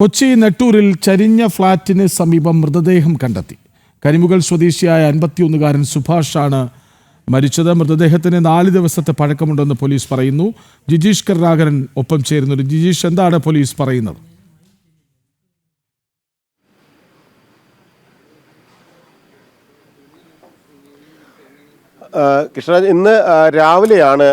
കൊച്ചി നെട്ടൂരിൽ ചരിഞ്ഞ ഫ്ളാറ്റിന് സമീപം മൃതദേഹം കണ്ടെത്തി. കരിമുകൾ സ്വദേശിയായ അൻപത്തിയൊന്നുകാരൻ സുഭാഷാണ് മരിച്ചത്. മൃതദേഹത്തിന് നാല് ദിവസത്തെ പഴക്കമുണ്ടെന്ന് പോലീസ് പറയുന്നു. ജിജീഷ് കരുണാകരൻ ഒപ്പം ചേരുന്നുണ്ട്. ജിജീഷ് എന്താണ് പോലീസ് പറയുന്നത്? കൃഷ്ണരാജ് ഇന്ന് രാവിലെയാണ്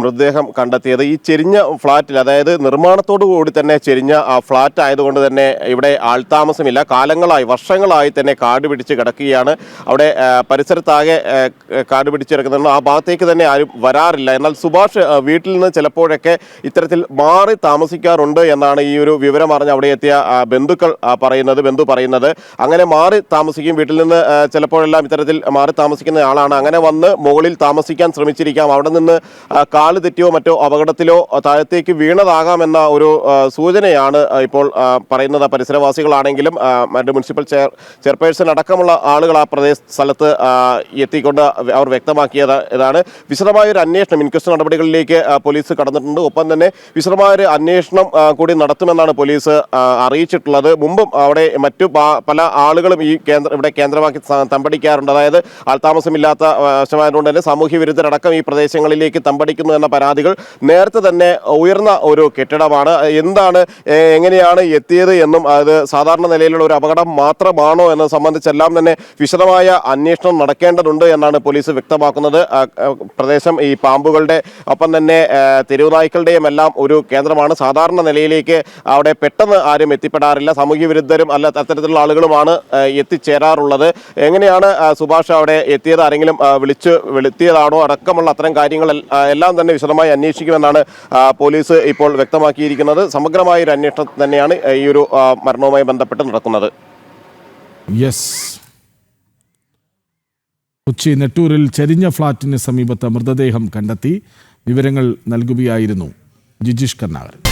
മൃതദേഹം കണ്ടെത്തിയത്. ഈ ചെരിഞ്ഞ ഫ്ളാറ്റിൽ അതായത് നിർമ്മാണത്തോടു കൂടി തന്നെ ചെരിഞ്ഞ ആ ഫ്ളാറ്റ് ആയതുകൊണ്ട് തന്നെ ഇവിടെ ആൾതാമസമില്ല കാലങ്ങളായി വർഷങ്ങളായി തന്നെ കാട് പിടിച്ച് കിടക്കുകയാണ്. അവിടെ പരിസരത്താകെ കാട് പിടിച്ച് കിടക്കുന്നുണ്ട്. ആ ഭാഗത്തേക്ക് തന്നെ ആരും വരാറില്ല. എന്നാൽ സുഭാഷ് വീട്ടിൽ നിന്ന് ചിലപ്പോഴൊക്കെ ഇത്തരത്തിൽ മാറി താമസിക്കാറുണ്ട് എന്നാണ് ഈ ഒരു വിവരം അറിഞ്ഞ് അവിടെ എത്തിയ ബന്ധുക്കൾ പറയുന്നത് ബന്ധു പറയുന്നത്. അങ്ങനെ മാറി താമസിക്കും. വീട്ടിൽ നിന്ന് ചിലപ്പോഴെല്ലാം ഇത്തരത്തിൽ മാറി താമസിക്കുന്ന ആളാണ്. അങ്ങനെ വന്ന് മുകളിൽ താമസിക്കാൻ ശ്രമിച്ചിരിക്കാം. അവിടെ നിന്ന് കാൽ തെറ്റിയോ മറ്റോ അപകടത്തിലോ താഴത്തേക്ക് വീണതാകാമെന്ന ഒരു സൂചനയാണ് ഇപ്പോൾ പറയുന്നത്. പരിസരവാസികളാണെങ്കിലും മറ്റ് മുനിസിപ്പൽ ചെയർ ചെയർപേഴ്സൺ അടക്കമുള്ള ആളുകൾ ആ പ്രദേശ സ്ഥലത്ത് എത്തിക്കൊണ്ട് അവർ വ്യക്തമാക്കിയത് ഇതാണ്. വിശദമായ ഒരു അന്വേഷണം ഇൻക്വസ്റ്റ് നടപടികളിലേക്ക് പോലീസ് കടന്നിട്ടുണ്ട്. ഒപ്പം തന്നെ വിശദമായ ഒരു അന്വേഷണം കൂടി നടത്തുമെന്നാണ് പോലീസ് അറിയിച്ചിട്ടുള്ളത്. മുമ്പും അവിടെ മറ്റു പല ആളുകളും ഈ കേന്ദ്ര ഇവിടെ കേന്ദ്രമാക്കി തമ്പടിക്കാറുണ്ട്. അതായത് ആൾതാമസമില്ലാത്ത വശമായതുകൊണ്ട് തന്നെ സാമൂഹ്യ വിരുദ്ധരടക്കം ഈ പ്രദേശങ്ങളിലേക്ക് തമ്പടിക്കുന്നു എന്ന പരാതികൾ നേരത്തെ തന്നെ ഉയർന്ന ഒരു കെട്ടിടമാണ്. എന്താണ് എങ്ങനെയാണ് എത്തിയത് എന്നും അത് സാധാരണ നിലയിലുള്ള ഒരു അപകടം മാത്രമാണോ എന്നത് സംബന്ധിച്ചെല്ലാം തന്നെ വിശദമായ അന്വേഷണം നടക്കേണ്ടതുണ്ട് എന്നാണ് പോലീസ് വ്യക്തമാക്കുന്നത്. പ്രദേശം ഈ പാമ്പുകളുടെ ഒപ്പം തന്നെ തെരുവുനായ്ക്കളുടെയും എല്ലാം ഒരു കേന്ദ്രമാണ്. സാധാരണ നിലയിലേക്ക് അവിടെ പെട്ടെന്ന് ആരും എത്തിപ്പെടാറില്ല. സാമൂഹ്യ വിരുദ്ധരും അല്ല അത്തരത്തിലുള്ള ആളുകളുമാണ് എത്തിച്ചേരാറുള്ളത്. എങ്ങനെയാണ് സുഭാഷ് അവിടെ എത്തിയത്? ആരെങ്കിലും വിളിച്ച് വിളിത്തിയതാണോ? അടക്കമുള്ള അത്തരം കാര്യങ്ങൾ എല്ലാം തന്നെ വിശദമായി അന്വേഷിക്കുമെന്നാണ് പോലീസ് ഇപ്പോൾ വ്യക്തമാക്കിയിരിക്കുന്നത്. സമഗ്രമായ ഒരു അന്വേഷണം തന്നെയാണ് ഈ ഒരു മരണവുമായി ബന്ധപ്പെട്ട് നടക്കുന്നത്. യെസ്. കൊച്ചി നെട്ടൂരിൽ ചരിഞ്ഞ ഫ്ളാറ്റിന് സമീപത്ത് മൃതദേഹം കണ്ടെത്തി വിവരങ്ങൾ നൽകുകയായിരുന്നു ജിജിഷ് കരുണാകരൻ